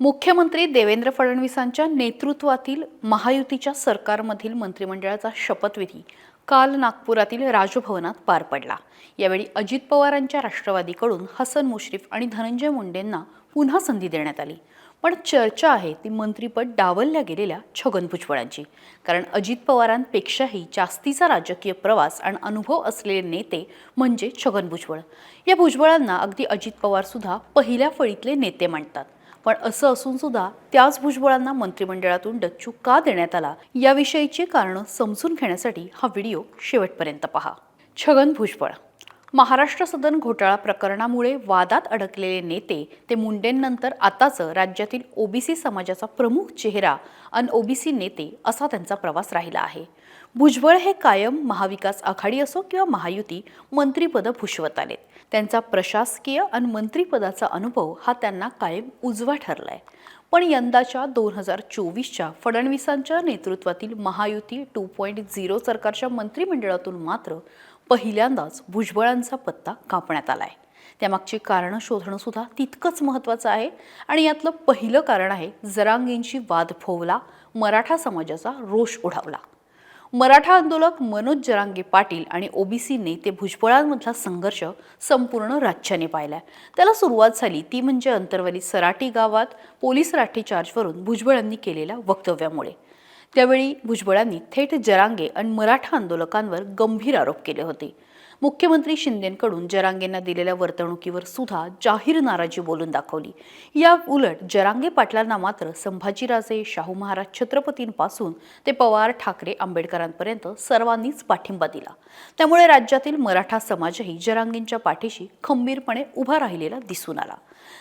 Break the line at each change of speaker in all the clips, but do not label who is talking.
मुख्यमंत्री देवेंद्र फडणवीसांच्या नेतृत्वातील महायुतीच्या सरकारमधील मंत्रिमंडळाचा शपथविधी काल नागपुरातील राजभवनात पार पडला. यावेळी अजित पवारांच्या राष्ट्रवादीकडून हसन मुश्रीफ आणि धनंजय मुंडेंना पुन्हा संधी देण्यात आली. पण चर्चा आहे ती मंत्रीपद डावलल्या गेलेल्या छगन भुजबळांची. कारण अजित पवारांपेक्षाही जास्तीचा राजकीय प्रवास आणि अनुभव असलेले नेते म्हणजे छगन भुजबळ. या भुजबळांना अगदी अजित पवारसुद्धा पहिल्या फळीतले नेते मानतात. पण असं असून सुद्धा त्याच भुजबळांना मंत्रिमंडळातून डच्चू का देण्यात आला याविषयीची कारणं समजून घेण्यासाठी हा व्हिडिओ शेवटपर्यंत पहा. छगन भुजबळ. महाराष्ट्र सदन घोटाळा प्रकरणामुळे वादात अडकलेले नेते ते मुंडेंनंतर आताचं राज्यातील ओबीसी समाजाचा प्रमुख चेहरा अन ओबीसी नेते असा त्यांचा प्रवास राहिला आहे. भुजबळ हे कायम महाविकास आघाडी असो किंवा महायुती मंत्रिपदं भूषवत आलेत. त्यांचा प्रशासकीय आणि मंत्रिपदाचा अनुभव हा त्यांना कायम उजवा ठरलाय. पण यंदाच्या दोन हजार चोवीसच्या फडणवीसांच्या नेतृत्वातील महायुती टू पॉईंट झिरो सरकारच्या मंत्रिमंडळातून मात्र पहिल्यांदाच भुजबळांचा पत्ता कापण्यात आलाय. त्यामागची कारणं शोधणं सुद्धा तितकंच महत्त्वाचं आहे आणि यातलं पहिलं कारण आहे जरांगींची वाद फोवला मराठा समाजाचा रोष उडावला. मराठा आंदोलक मनोज जरांगे पाटील आणि ओबीसी नेते भुजबळांमधला संघर्ष संपूर्ण राज्याने पाहिला त्याला सुरुवात झाली ती म्हणजे अंतर्वली सराटी गावात पोलीस राठी चार्जवरून भुजबळांनी केलेल्या वक्तव्यामुळे. त्यावेळी भुजबळांनी थेट जरांगे आणि मराठा आंदोलकांवर गंभीर आरोप केले होते. मुख्यमंत्री शिंदेंकडून जरांगेंना दिलेल्या वर्तणुकीवर सुद्धा जाहीर नाराजी बोलून दाखवली. या उलट जरांगे पाटलांना मात्र संभाजीराजे शाहू महाराज छत्रपतींपासून ते पवार ठाकरे आंबेडकरांपर्यंत सर्वांनीच पाठिंबा दिला. त्यामुळे राज्यातील मराठा समाजही जरांगेंच्या पाठीशी खंबीरपणे उभा राहिलेला दिसून आला.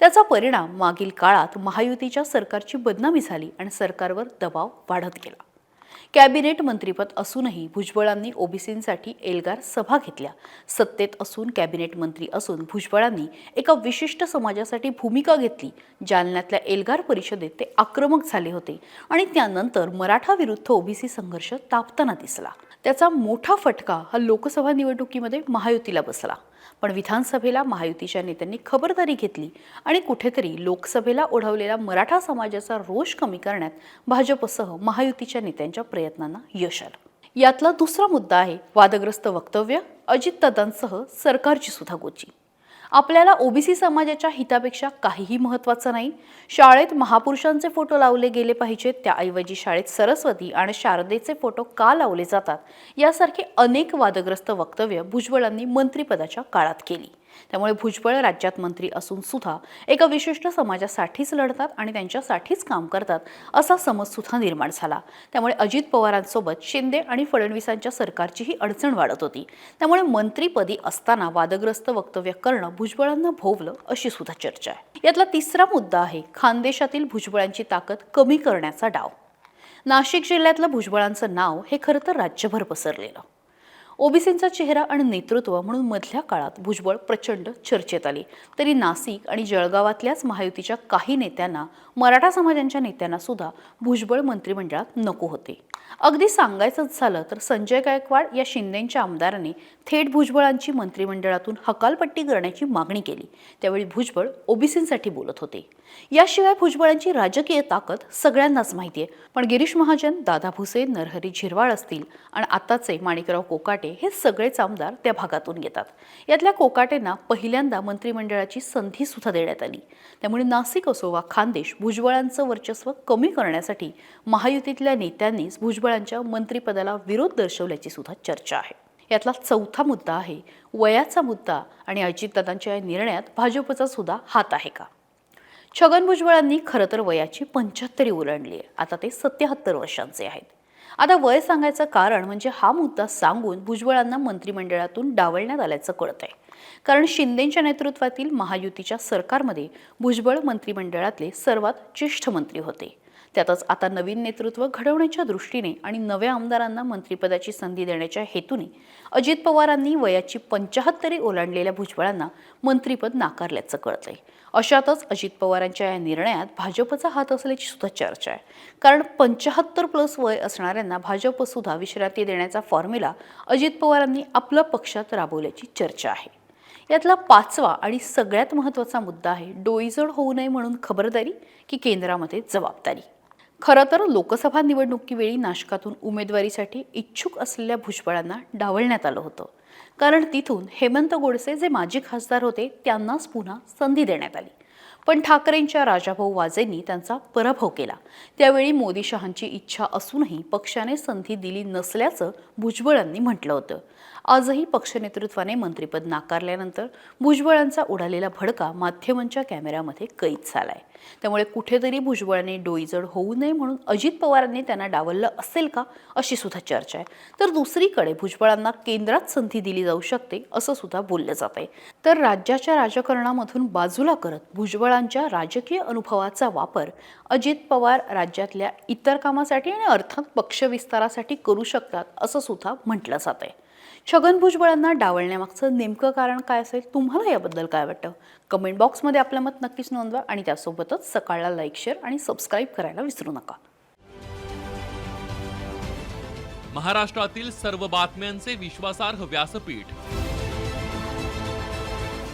त्याचा परिणाम मागील काळात महायुतीच्या सरकारची बदनामी झाली आणि सरकारवर दबाव वाढत गेला. कॅबिनेट मंत्रीपद असूनही भुजबळांनी ओबीसींसाठी एल्गार सभा घेतल्या. सत्तेत असून कॅबिनेट मंत्री असून भुजबळांनी एका विशिष्ट समाजासाठी भूमिका घेतली. जालन्यातल्या एल्गार परिषदेत ते आक्रमक झाले होते आणि त्यानंतर मराठा विरुद्ध ओबीसी संघर्ष तापताना दिसला. त्याचा मोठा फटका हा लोकसभा निवडणुकीमध्ये महायुतीला बसला. पण विधानसभेला महायुतीच्या नेत्यांनी खबरदारी घेतली आणि कुठेतरी लोकसभेला ओढवलेला मराठा समाजाचा रोष कमी करण्यात भाजपसह महायुतीच्या नेत्यांच्या प्रयत्नांना यश आलं. यातला दुसरा मुद्दा आहे वादग्रस्त वक्तव्य अजितदादांसह सरकारची सुद्धा गोची आपल्याला ओबीसी समाजाच्या हितापेक्षा काहीही महत्त्वाचं नाही. शाळेत महापुरुषांचे फोटो लावले गेले पाहिजेत त्याऐवजी शाळेत सरस्वती आणि शारदेचे फोटो का लावले जातात? यासारखे अनेक वादग्रस्त वक्तव्य भुजबळांनी मंत्रिपदाच्या काळात केली. त्यामुळे भुजबळ राज्यात मंत्री असून सुद्धा एका विशिष्ट समाजासाठीच लढतात आणि त्यांच्यासाठीच काम करतात असा समज सुद्धा निर्माण झाला. त्यामुळे अजित पवारांसोबत शिंदे आणि फडणवीसांच्या सरकारचीही अडचण वाढत होती. त्यामुळे मंत्रीपदी असताना वादग्रस्त वक्तव्य करणं भुजबळांना भोवलं अशी सुद्धा चर्चा आहे. यातला तिसरा मुद्दा आहे खानदेशातील भुजबळांची ताकद कमी करण्याचा डाव. नाशिक जिल्ह्यातलं भुजबळांचं नाव हे खरं तर राज्यभर पसरलेलं. ओबीसींचा चेहरा आणि नेतृत्व म्हणून मधल्या काळात भुजबळ प्रचंड चर्चेत आली. तरी नाशिक आणि जळगावातल्याच महायुतीच्या काही नेत्यांना मराठा समाजांच्या नेत्यांना सुद्धा भुजबळ मंत्रिमंडळात नको होते. अगदी सांगायचंच झालं तर संजय गायकवाड या शिंदेच्या आमदारांनी थेट भुजबळांची मंत्रिमंडळातून हकालपट्टी करण्याची मागणी केली. त्यावेळी भुजबळ ओबीसींसाठी बोलत होते. याशिवाय भुजबळांची राजकीय ताकद सगळ्यांनाच माहिती आहे पण गिरीश महाजन दादा भुसे नरहरी झिरवाळ असतील आणि आताचे माणिकराव कोकाटे हे सगळेच आमदार त्या भागातून येतात. यातल्या कोकाटेंना पहिल्यांदा मंत्रिमंडळाची संधी सुद्धा देण्यात आली. त्यामुळे नाशिक असो वा खानदेश भुजबळांचं वर्चस्व कमी करण्यासाठी महायुतीतल्या नेत्यांनीच भुजबळांच्या मंत्रिपदाला विरोध दर्शवल्याची सुद्धा चर्चा आहे. यातला चौथा मुद्दा आहे वयाचा मुद्दा आणि अजितदादांच्या या निर्णयात भाजपचा सुद्धा हात आहे का? छगन भुजबळांनी खरं तर वयाची पंच्याहत्तरी ओलांडली आहे. आता ते सत्याहत्तर वर्षांचे आहेत. आता वय सांगायचं कारण म्हणजे हा मुद्दा सांगून भुजबळांना मंत्रिमंडळातून डावलण्यात आल्याचं कळत आहे कारण शिंदेच्या नेतृत्वातील महायुतीच्या सरकारमध्ये भुजबळ मंत्रिमंडळातले सर्वात ज्येष्ठ मंत्री होते. त्यातच आता नवीन नेतृत्व घडवण्याच्या दृष्टीने आणि नव्या आमदारांना मंत्रिपदाची संधी देण्याच्या हेतूने अजित पवारांनी वयाची पंचाहत्तरी ओलांडलेल्या भुजबळांना मंत्रिपद नाकारल्याचं कळतंय. अशातच अजित पवारांच्या या निर्णयात भाजपचा हात असल्याची सुद्धा चर्चा आहे. कारण पंचाहत्तर प्लस वय असणाऱ्यांना भाजप सुद्धा विश्रांती देण्याचा फॉर्म्युला अजित पवारांनी आपल्या पक्षात राबवल्याची चर्चा आहे. यातला पाचवा आणि सगळ्यात महत्त्वाचा मुद्दा आहे डोईजड होऊ नये म्हणून खबरदारी की केंद्रामध्ये जबाबदारी? खरं तर लोकसभा निवडणुकीवेळी नाशकातून उमेदवारीसाठी इच्छुक असलेल्या भुजबळांना डावलण्यात आलं होतं. कारण तिथून हेमंत गोडसे जे माजी खासदार होते त्यांनाच पुन्हा संधी देण्यात आली. पण ठाकरेंच्या राजाभाऊ वाजेंनी त्यांचा पराभव केला. त्यावेळी मोदी शहांची इच्छा असूनही पक्षाने संधी दिली नसल्याचं भुजबळांनी म्हटलं होतं. आजही पक्षनेतृत्वाने मंत्रिपद नाकारल्यानंतर भुजबळांचा उडालेला भडका माध्यमांच्या कॅमेऱ्यामध्ये कैद झालाय. त्यामुळे कुठेतरी भुजबळांनी डोईजड होऊ नये म्हणून अजित पवारांनी त्यांना डावललं असेल का अशी सुद्धा चर्चा आहे. तर दुसरीकडे भुजबळांना केंद्रात संधी दिली जाऊ शकते असं सुद्धा बोललं जात आहे तर राज्याच्या राजकारणामधून बाजूला करत भुजबळ भुजबळांच्या राजकीय अनुभवाचा वापर अजित पवार राज्यातल्या इतर कामासाठी आणि अर्थात पक्षविस्तारासाठी करू शकतात असं सुद्धा म्हटलं जात आहे. छगन भुजबळांना डावलण्यामागचं नेमकं कारण काय असेल तुम्हाला याबद्दल काय वाटतं? कमेंट बॉक्समध्ये आपलं मत नक्कीच नोंदवा आणि त्यासोबतच सकाळला लाईक शेअर आणि सबस्क्राईब करायला विसरू नका.
महाराष्ट्रातील सर्व बातम्यांचे विश्वासार्ह व्यासपीठ